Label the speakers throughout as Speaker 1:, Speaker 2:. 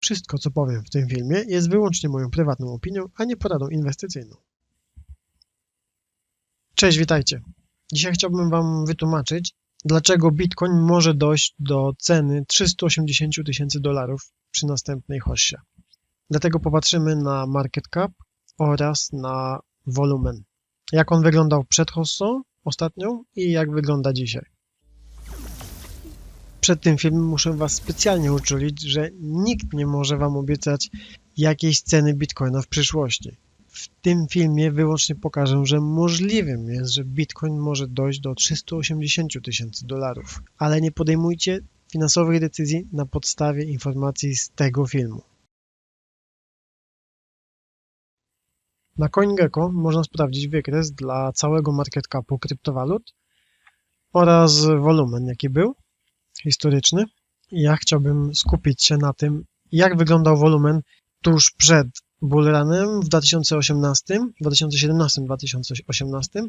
Speaker 1: Wszystko, co powiem w tym filmie, jest wyłącznie moją prywatną opinią, a nie poradą inwestycyjną. Cześć, witajcie. Dzisiaj chciałbym Wam wytłumaczyć, dlaczego Bitcoin może dojść do ceny 380 tysięcy dolarów przy następnej hossie. Dlatego popatrzymy na market cap oraz na wolumen. Jak on wyglądał przed hossą ostatnią i jak wygląda dzisiaj. Przed tym filmem muszę Was specjalnie uczulić, że nikt nie może Wam obiecać jakiejś ceny Bitcoina w przyszłości. W tym filmie wyłącznie pokażę, że możliwym jest, że Bitcoin może dojść do 380 tysięcy dolarów, ale nie podejmujcie finansowych decyzji na podstawie informacji z tego filmu. Na CoinGecko można sprawdzić wykres dla całego market capu kryptowalut oraz wolumen, jaki był historyczny. Ja chciałbym skupić się na tym, jak wyglądał wolumen tuż przed bullrunem w 2018, 2017, 2018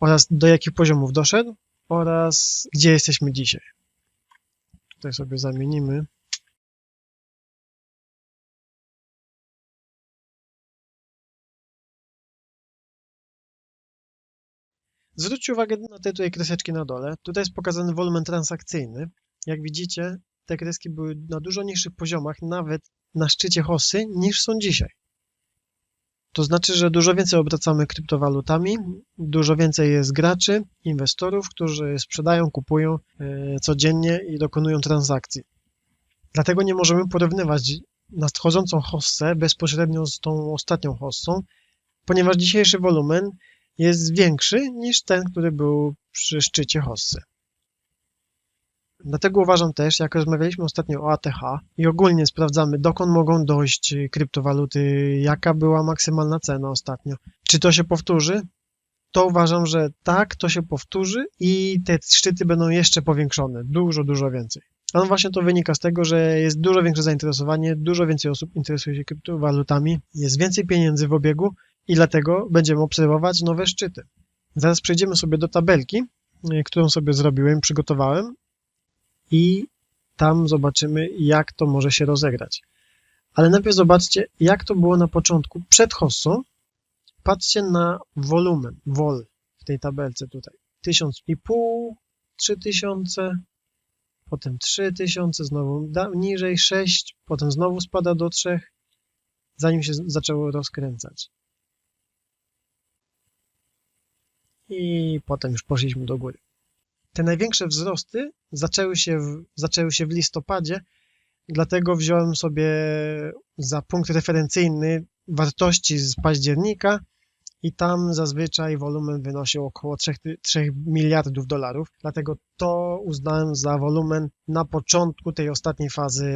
Speaker 1: oraz do jakich poziomów doszedł oraz gdzie jesteśmy dzisiaj. Tutaj sobie zamienimy. Zwróćcie uwagę na te tutaj kreseczki na dole. Tutaj jest pokazany wolumen transakcyjny. Jak widzicie, te kreski były na dużo niższych poziomach, nawet na szczycie hossy, niż są dzisiaj. To znaczy, że dużo więcej obracamy kryptowalutami, dużo więcej jest graczy, inwestorów, którzy sprzedają, kupują e, codziennie i dokonują transakcji. Dlatego nie możemy porównywać nadchodzącą hossę bezpośrednio z tą ostatnią hossą, ponieważ dzisiejszy wolumen jest większy niż ten, który był przy szczycie hossy. Dlatego uważam też, jak rozmawialiśmy ostatnio o ATH i ogólnie sprawdzamy, dokąd mogą dojść kryptowaluty, jaka była maksymalna cena ostatnio, czy to się powtórzy, to uważam, że tak, to się powtórzy i te szczyty będą jeszcze powiększone, dużo, dużo więcej. A no właśnie to wynika z tego, że jest dużo większe zainteresowanie, dużo więcej osób interesuje się kryptowalutami, jest więcej pieniędzy w obiegu i dlatego będziemy obserwować nowe szczyty. Zaraz przejdziemy sobie do tabelki, którą sobie zrobiłem, przygotowałem i tam zobaczymy, jak to może się rozegrać. Ale najpierw zobaczcie, jak to było na początku przed hossą. Patrzcie na wolumen, vol w tej tabelce tutaj. 1500, 3000, potem 3000, znowu niżej 6, potem znowu spada do 3, zanim się zaczęło rozkręcać. I potem już poszliśmy do góry te największe wzrosty zaczęły się w, zaczęły się w listopadzie, dlatego wziąłem sobie za punkt referencyjny wartości z października i tam zazwyczaj wolumen wynosił około 3, 3 miliardów dolarów, dlatego to uznałem za wolumen na początku tej ostatniej fazy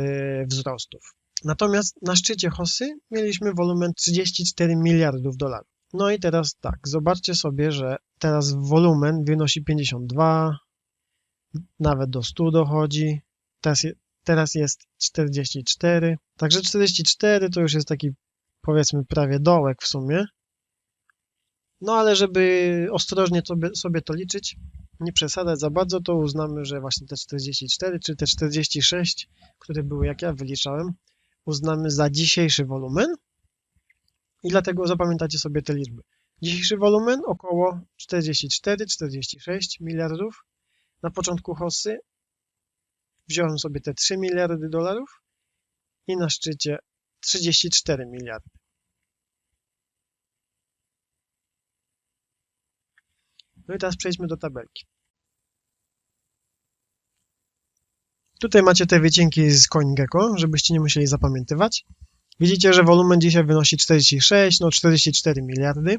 Speaker 1: wzrostów. Natomiast na szczycie Hossy mieliśmy wolumen 34 miliardów dolarów. No i teraz tak, zobaczcie sobie, że teraz wolumen wynosi 52, nawet do 100 dochodzi. Teraz, je, teraz jest 44. Także 44 to już jest taki powiedzmy prawie dołek w sumie. No ale żeby ostrożnie sobie, sobie to liczyć, nie przesadzać za bardzo, to uznamy, że właśnie te 44 czy te 46, które były jak ja wyliczałem, uznamy za dzisiejszy wolumen i dlatego zapamiętacie sobie te liczby. Dzisiejszy wolumen około 44-46 miliardów na początku hossy wziąłem sobie te 3 miliardy dolarów i na szczycie 34 miliardy. No i teraz przejdźmy do tabelki. Tutaj macie te wycinki z CoinGecko, żebyście nie musieli zapamiętywać. Widzicie, że wolumen dzisiaj wynosi 46, no 44 miliardy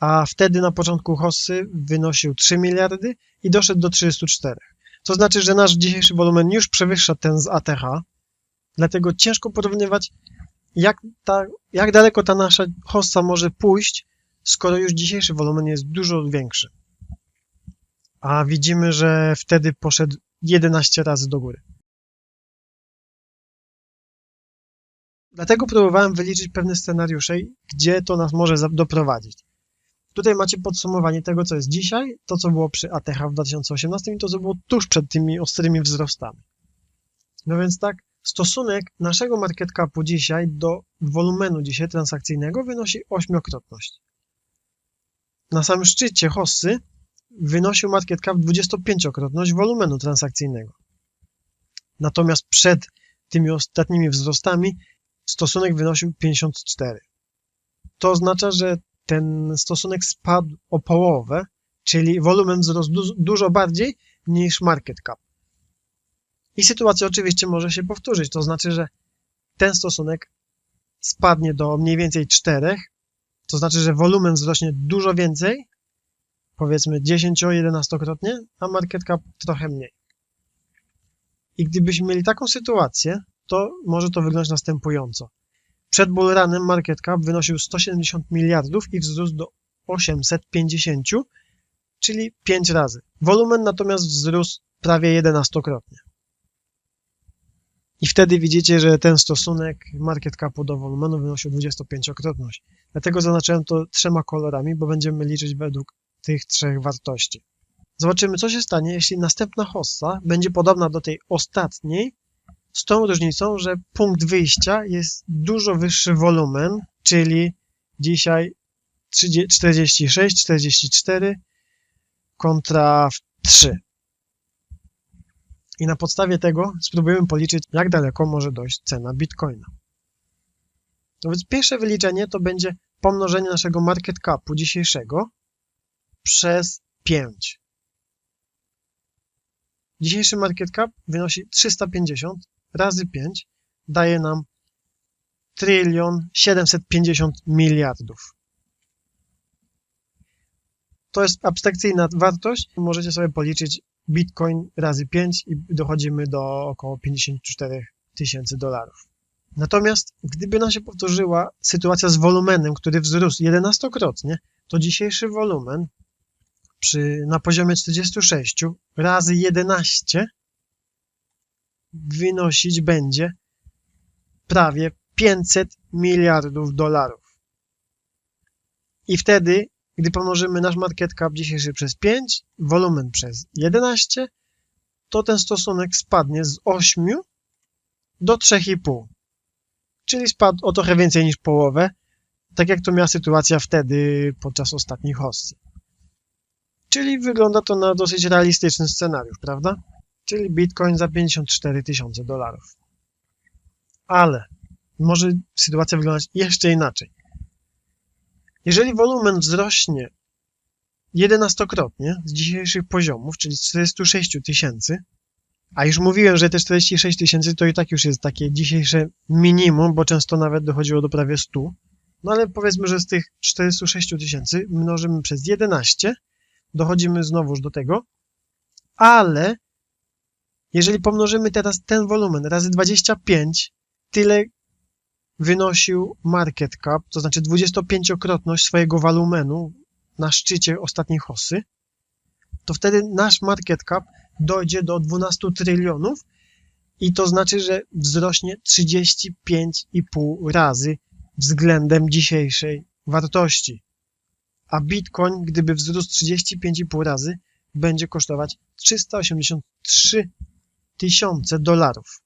Speaker 1: a wtedy na początku hossy wynosił 3 miliardy i doszedł do 34. To znaczy, że nasz dzisiejszy wolumen już przewyższa ten z ATH, dlatego ciężko porównywać, jak, ta, jak daleko ta nasza hossa może pójść, skoro już dzisiejszy wolumen jest dużo większy. A widzimy, że wtedy poszedł 11 razy do góry. Dlatego próbowałem wyliczyć pewne scenariusze, gdzie to nas może doprowadzić. Tutaj macie podsumowanie tego, co jest dzisiaj, to, co było przy ATH w 2018 i to, co było tuż przed tymi ostrymi wzrostami. No więc tak, stosunek naszego market capu dzisiaj do wolumenu dzisiaj transakcyjnego wynosi ośmiokrotność. Na samym szczycie hossy wynosił market cap 25-krotność wolumenu transakcyjnego. Natomiast przed tymi ostatnimi wzrostami stosunek wynosił 54. To oznacza, że ten stosunek spadł o połowę, czyli wolumen wzrósł du dużo bardziej niż market cap. I sytuacja oczywiście może się powtórzyć, to znaczy, że ten stosunek spadnie do mniej więcej 4, to znaczy, że wolumen wzrośnie dużo więcej, powiedzmy 10-11-krotnie, a market cap trochę mniej. I gdybyśmy mieli taką sytuację, to może to wyglądać następująco. Przed bullrunem market cap wynosił 170 miliardów i wzrósł do 850, czyli 5 razy. Wolumen natomiast wzrósł prawie 11-krotnie. I wtedy widzicie, że ten stosunek market capu do wolumenu wynosił 25-krotność. Dlatego zaznaczyłem to trzema kolorami, bo będziemy liczyć według tych trzech wartości. Zobaczymy, co się stanie, jeśli następna hossa będzie podobna do tej ostatniej, z tą różnicą, że punkt wyjścia jest dużo wyższy wolumen, czyli dzisiaj 46, 44 kontra 3. I na podstawie tego spróbujemy policzyć, jak daleko może dojść cena Bitcoina. No więc pierwsze wyliczenie to będzie pomnożenie naszego market capu dzisiejszego przez 5. Dzisiejszy market cap wynosi 350 razy 5 daje nam trylion 750 miliardów. To jest abstrakcyjna wartość. Możecie sobie policzyć Bitcoin razy 5 i dochodzimy do około 54 tysięcy dolarów. Natomiast gdyby nam się powtórzyła sytuacja z wolumenem, który wzrósł 11-krotnie, to dzisiejszy wolumen przy, na poziomie 46 razy 11 wynosić będzie prawie 500 miliardów dolarów. I wtedy, gdy pomnożymy nasz market cap dzisiejszy przez 5, wolumen przez 11, to ten stosunek spadnie z 8 do 3,5. Czyli spadł o trochę więcej niż połowę, tak jak to miała sytuacja wtedy podczas ostatniej hossy. Czyli wygląda to na dosyć realistyczny scenariusz, prawda? Czyli Bitcoin za 54 tysiące dolarów. Ale może sytuacja wyglądać jeszcze inaczej. Jeżeli wolumen wzrośnie 11-krotnie z dzisiejszych poziomów, czyli z 46 tysięcy, a już mówiłem, że te 46 tysięcy to i tak już jest takie dzisiejsze minimum, bo często nawet dochodziło do prawie 100, no ale powiedzmy, że z tych 46 tysięcy mnożymy przez 11, dochodzimy znowuż do tego, ale jeżeli pomnożymy teraz ten wolumen razy 25, tyle wynosił market cap, to znaczy 25-krotność swojego wolumenu na szczycie ostatniej hossy, to wtedy nasz market cap dojdzie do 12 trylionów i to znaczy, że wzrośnie 35,5 razy względem dzisiejszej wartości. A Bitcoin, gdyby wzrósł 35,5 razy, będzie kosztować 383 tysiące dolarów.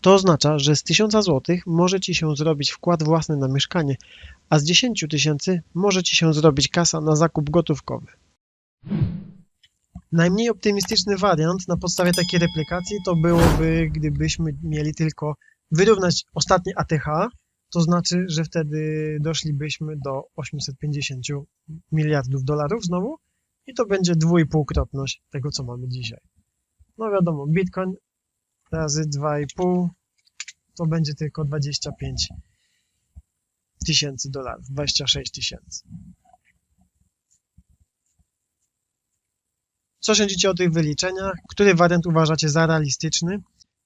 Speaker 1: To oznacza, że z 1000 zł może Ci się zrobić wkład własny na mieszkanie, a z 10 tysięcy może Ci się zrobić kasa na zakup gotówkowy. Najmniej optymistyczny wariant na podstawie takiej replikacji to byłoby, gdybyśmy mieli tylko wyrównać ostatnie ATH, to znaczy, że wtedy doszlibyśmy do 850 miliardów dolarów znowu i to będzie dwójpółkrotność tego, co mamy dzisiaj. No wiadomo, Bitcoin razy 2,5 to będzie tylko 25 tysięcy dolarów, 26 tysięcy. Co sądzicie o tych wyliczeniach? Który wariant uważacie za realistyczny?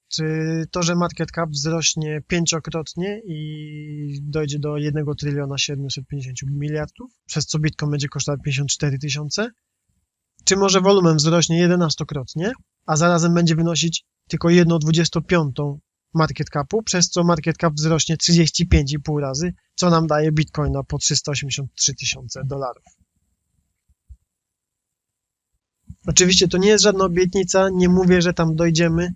Speaker 1: Czy to, że market cap wzrośnie pięciokrotnie i dojdzie do 1 tryliona 750 miliardów, przez co Bitcoin będzie kosztował 54 tysiące? Czy może wolumen wzrośnie 11-krotnie, a zarazem będzie wynosić tylko 1,25 market capu, przez co market cap wzrośnie 35,5 razy, co nam daje bitcoina po 383 tysiące dolarów. Oczywiście to nie jest żadna obietnica, nie mówię, że tam dojdziemy.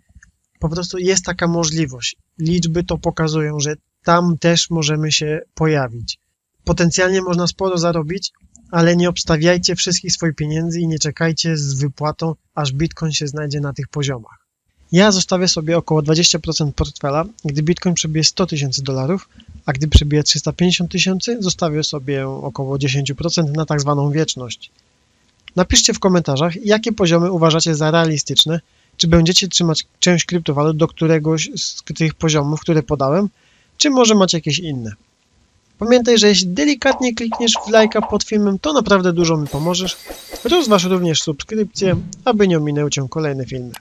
Speaker 1: Po prostu jest taka możliwość. Liczby to pokazują, że tam też możemy się pojawić. Potencjalnie można sporo zarobić, ale nie obstawiajcie wszystkich swoich pieniędzy i nie czekajcie z wypłatą, aż Bitcoin się znajdzie na tych poziomach. Ja zostawię sobie około 20% portfela, gdy Bitcoin przebije 100 tysięcy dolarów, a gdy przebije 350 tysięcy, zostawię sobie około 10% na tak zwaną wieczność. Napiszcie w komentarzach, jakie poziomy uważacie za realistyczne, czy będziecie trzymać część kryptowalut do któregoś z tych poziomów, które podałem, czy może macie jakieś inne. Pamiętaj, że jeśli delikatnie klikniesz w lajka pod filmem, to naprawdę dużo mi pomożesz. Rozważ również subskrypcję, aby nie ominęły Cię kolejne filmy.